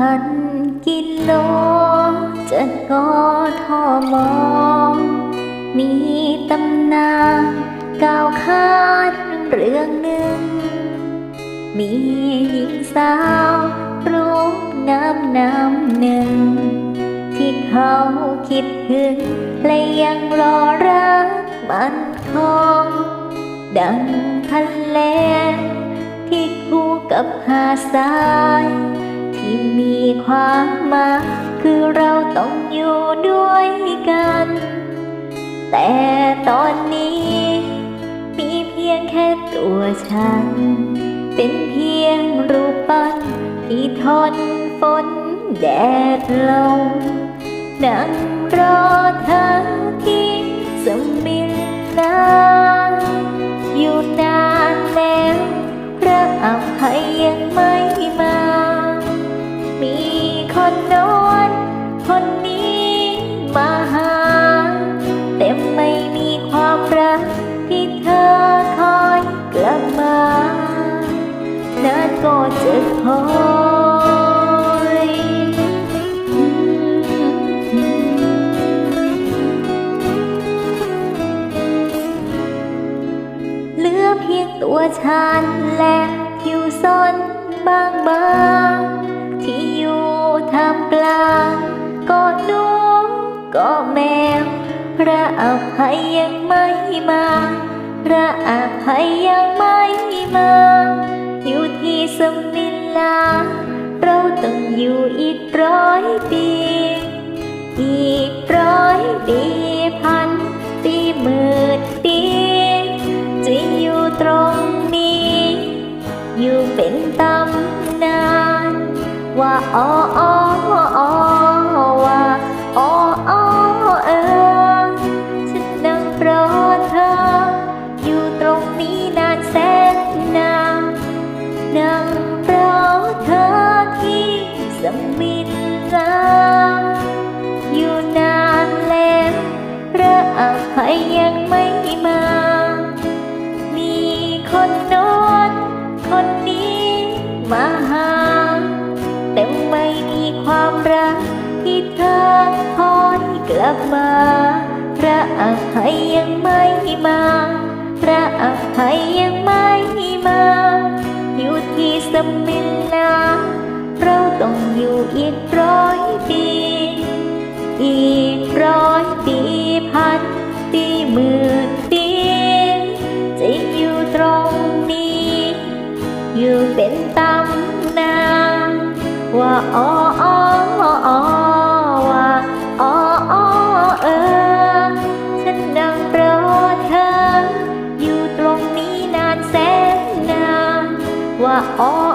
พันกิโลจะกอทอมองมีตำนานก่าวขานเรื่องหนึ่ง มีหญิงสาวรูปงามนามหนึ่ง ที่เขาคิดถึง และยังรอรักมันคง ดังทะเลที่คู่กับหาดทราย ที่มีความหมายคือเราต้องอยู่ด้วยกัน แต่ตอนนี้ มีเพียงแค่ตัวฉัน เป็นเพียงรูปปั้นที่ทนฝนแดดลมนั่งรอเธอที่สมิลลา นโน้นคนนี้มาหา แต่ไม่มีความรักที่เธอคอยกลับมานานก็จะคอยเหลือเพียงตัวฉันและผิวซ้อนบางบางๆ ที่อยู่ท่ามกลางก็หนูก็แมว พระอภัยยังไม่มา พระอภัยยังไม่มา อยู่ที่สมิลา เราต้องอยู่อีกร้อยปี อีกร้อยปี อ๋ออ๋ออ๋อว่าอ๋ออ๋อเออฉันนั่งรอเธอ อยู่ตรงนี้นานแสนนานนั่งรอเธอที่สมิลลาอยู่นานแล้วพระอภัยยังไม่ ลับมา พระอภัยยังไม่มา พระอภัยยังไม่มา อยู่ที่สมิลลา เราต้องอยู่อีกร้อยปี อีกร้อยปีพันปีหมื่นปีจะอยู่ตรงนี้ อยู่เป็นตำนานว่าอ๋ออ๋ออ๋อ ว่